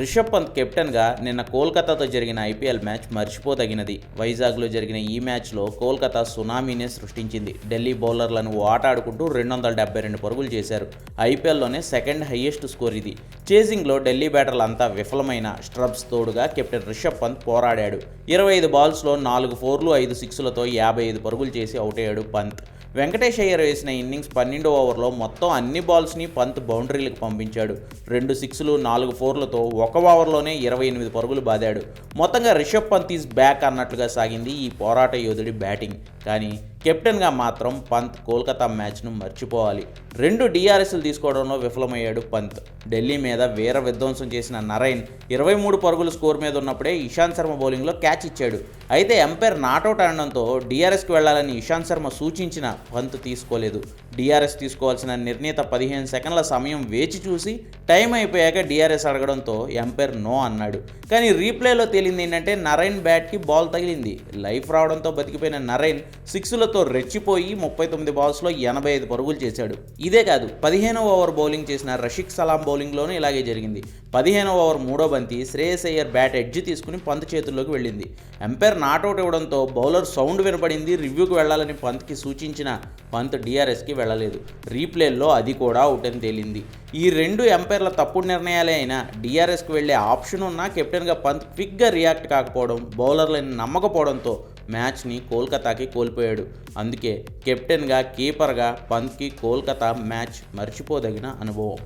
రిషబ్ పంత్ కెప్టెన్గా నిన్న కోల్కతాతో జరిగిన ఐపీఎల్ మ్యాచ్ మర్చిపోదగినది. వైజాగ్లో జరిగిన ఈ మ్యాచ్లో కోల్కతా సునామీనే సృష్టించింది. ఢిల్లీ బౌలర్లను ఆటాడుకుంటూ రెండు వందల డెబ్బై రెండు పరుగులు చేశారు. ఐపీఎల్లోనే సెకండ్ హైయెస్ట్ స్కోర్ ఇది. చేసింగ్లో ఢిల్లీ బ్యాటర్లు అంతా విఫలమైన స్ట్రబ్స్ తోడుగా కెప్టెన్ రిషబ్ పంత్ పోరాడాడు. ఇరవై ఐదు బాల్స్లో నాలుగు ఫోర్లు ఐదు సిక్స్లతో యాభై ఐదు పరుగులు చేసి అవుట్ అయ్యాడు పంత్. వెంకటేష్ అయ్యర్ వేసిన ఇన్నింగ్స్ పన్నెండో ఓవర్లో మొత్తం అన్ని బాల్స్ని పంత్ బౌండరీలకు పంపించాడు. రెండు సిక్స్లు నాలుగు ఫోర్లతో ఒక ఓవర్లోనే ఇరవై ఎనిమిది పరుగులు బాదాడు. మొత్తంగా రిషబ్ పంత్ ఈజ్ బ్యాక్ అన్నట్లుగా సాగింది ఈ పోరాట యోధుడి బ్యాటింగ్. కానీ కెప్టెన్గా మాత్రం పంత్ కోల్కతా మ్యాచ్ను మర్చిపోవాలి. రెండు డిఆర్ఎస్లు తీసుకోవడంలో విఫలమయ్యాడు పంత్. ఢిల్లీ మీద వీర విధ్వంసం చేసిన నరైన్ ఇరవై మూడు పరుగుల స్కోర్ మీద ఉన్నప్పుడే ఇషాంత్ శర్మ బౌలింగ్లో క్యాచ్ ఇచ్చాడు. అయితే ఎంపైర్ నాటౌట్ అనడంతో డిఆర్ఎస్కి వెళ్ళాలని ఇషాంత్ శర్మ సూచించిన పంత్ తీసుకోలేదు. డిఆర్ఎస్ తీసుకోవాల్సిన నిర్ణీత పదిహేను సెకండ్ల సమయం వేచి చూసి టైం అయిపోయాక డిఆర్ఎస్ అడగడంతో ఎంపైర్ నో అన్నాడు. కానీ రీప్లేలో తేలింది ఏంటంటే నరైన్ బ్యాట్కి బాల్ తగిలింది. లైఫ్ రావడంతో బతికిపోయిన నరైన్ సిక్స్లతో రెచ్చిపోయి ముప్పై తొమ్మిది బాల్స్లో ఎనభై ఐదు పరుగులు చేశాడు. ఇదే కాదు పదిహేనవ ఓవర్ బౌలింగ్ చేసిన రషిక్ సలాం బౌలింగ్లోనూ అలాగే జరిగింది. పదిహేనవ ఓవర్ మూడో బంతి శ్రేయస్ అయ్యర్ బ్యాట్ ఎడ్జ్ తీసుకుని పంత్ చేతుల్లోకి వెళ్ళింది. ఎంపైర్ నాట్అవుట్ ఇవ్వడంతో బౌలర్ సౌండ్ వినపడింది. రివ్యూకి వెళ్ళాలని పంత్కి సూచించిన పంత్ డిఆర్ఎస్కి వెళ్ళలేదు. రీప్లేల్లో అది కూడా అవుట్ అని తేలింది. ఈ రెండు ఎంపైర్ల తప్పుడు నిర్ణయాలే అయినా డిఆర్ఎస్కి వెళ్ళే ఆప్షన్ ఉన్నా కెప్టెన్గా పంత్ క్విక్గా రియాక్ట్ కాకపోవడం బౌలర్లను నమ్మకపోవడంతో మ్యాచ్ని కోల్కతాకి కోల్పోయాడు. అందుకే కెప్టెన్గా కీపర్గా పంత్కి కోల్కతా మ్యాచ్ మర్చిపోదగిన అనుభవం.